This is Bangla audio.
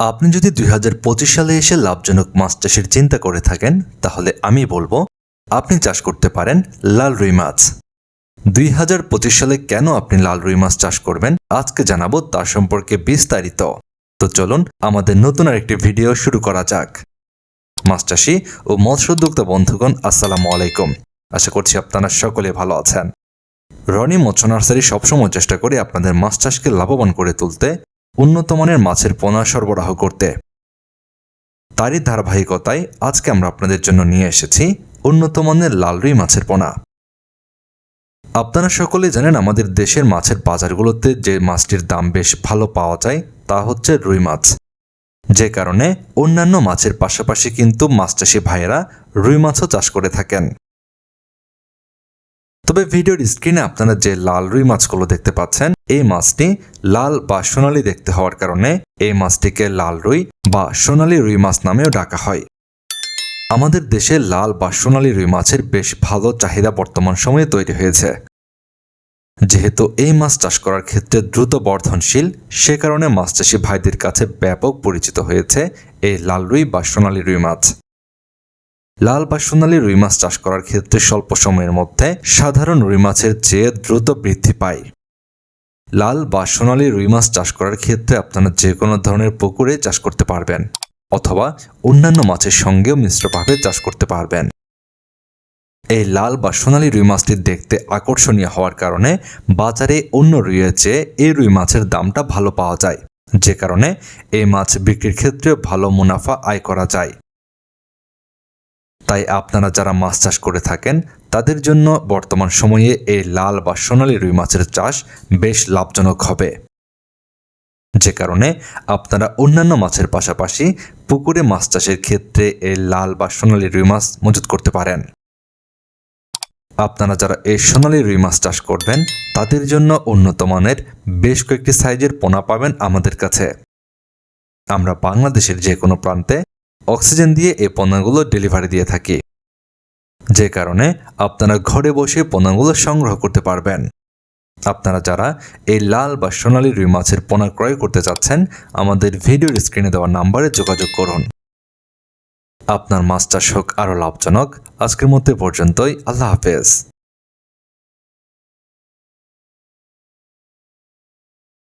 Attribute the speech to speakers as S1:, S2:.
S1: আপনি যদি দুই হাজার পঁচিশ সালে এসে লাভজনক মাছ চাষের চিন্তা করে থাকেন, তাহলে আমি বলব, আপনি চাষ করতে পারেন লাল রুই মাছ। দুই হাজার পঁচিশ সালে কেন আপনি লাল রুই মাছ চাষ করবেন, আজকে জানাব তার সম্পর্কে বিস্তারিত। তো চলুন, আমাদের নতুন আরেকটি ভিডিও শুরু করা যাক। মাছ চাষি ও মৎস্য উদ্যোক্তা বন্ধুগণ, আসসালামু আলাইকুম। আশা করছি আপনারা সকলে ভালো আছেন। রনি মৎস্য নার্সারি সবসময় চেষ্টা করে আপনাদের মাছ চাষকে লাভবান করে তুলতে উন্নত মানের মাছের পোনা সরবরাহ করতে। তারই ধারাবাহিকতায় আজকে আমরা আপনাদের জন্য নিয়ে এসেছি উন্নত মানের লাল রুই মাছের পোনা। আপনারা সকলে জানেন আমাদের দেশের মাছের বাজারগুলোতে যে মাছটির দাম বেশ ভালো পাওয়া যায়, তা হচ্ছে রুই মাছ। যে কারণে অন্যান্য মাছের পাশাপাশি কিন্তু মাছ চাষি ভাইয়েরা রুই মাছও চাষ করে থাকেন। তবে ভিডিওর স্ক্রিনে আপনারা যে লাল রুই মাছগুলো দেখতে পাচ্ছেন এই মাছটি লাল বা সোনালী দেখতে হওয়ার কারণে এই মাছটিকে লাল রুই বা সোনালি রুই মাছ নামেও ডাকা হয়। আমাদের দেশে লাল বা সোনালী রুই মাছের বেশ ভালো চাহিদা বর্তমান সময়ে তৈরি হয়েছে। যেহেতু এই মাছ চাষ করার ক্ষেত্রে দ্রুত বর্ধনশীল, সে কারণে মাছ চাষি ভাইদের কাছে ব্যাপক পরিচিত হয়েছে এই লাল রুই বা সোনালি রুই মাছ। লাল বা সোনালি রুই মাছ চাষ করার ক্ষেত্রে স্বল্প সময়ের মধ্যে সাধারণ রুই মাছের চেয়ে দ্রুত বৃদ্ধি পায়। লাল বা সোনালী রুই মাছ চাষ করার ক্ষেত্রে আপনারা যে কোনো ধরনের পুকুরে চাষ করতে পারবেন, অথবা অন্যান্য মাছের সঙ্গেও মিশ্রভাবে চাষ করতে পারবেন। এই লাল বা সোনালী রুই মাছটি দেখতে আকর্ষণীয় হওয়ার কারণে বাজারে অন্য রুইয়ের চেয়ে এই রুই মাছের দামটা ভালো পাওয়া যায়। যে কারণে এই মাছ বিক্রির ক্ষেত্রে ভালো মুনাফা আয় করা যায়। তাই আপনারা যারা মাছ চাষ করে থাকেন, তাদের জন্য বর্তমান সময়ে এই লাল বা সোনালী রুই মাছের চাষ বেশ লাভজনক হবে। যে কারণে আপনারা অন্যান্য মাছের পাশাপাশি পুকুরে মাছ চাষের ক্ষেত্রে এই লাল বা সোনালি রুই মাছ মজুত করতে পারেন। আপনারা যারা এই সোনালি রুই মাছ চাষ করবেন, তাদের জন্য উন্নত মানের বেশ কয়েকটি সাইজের পোনা পাবেন আমাদের কাছে। আমরা বাংলাদেশের যে কোনো প্রান্তে অক্সিজেন দিয়ে এই পণ্যগুলো ডেলিভারি দিয়ে থাকি। যে কারণে আপনারা ঘরে বসে পণ্যগুলো সংগ্রহ করতে পারবেন। আপনারা যারা এই লাল বা সোনালী রুই মাছের পোনা ক্রয় করতে চাচ্ছেন, আমাদের ভিডিওর স্ক্রিনে দেওয়া নাম্বারে যোগাযোগ করুন। আপনার মাছ চাষ হোক আরও লাভজনক। আজকের মধ্যে পর্যন্তই। আল্লাহ হাফেজ।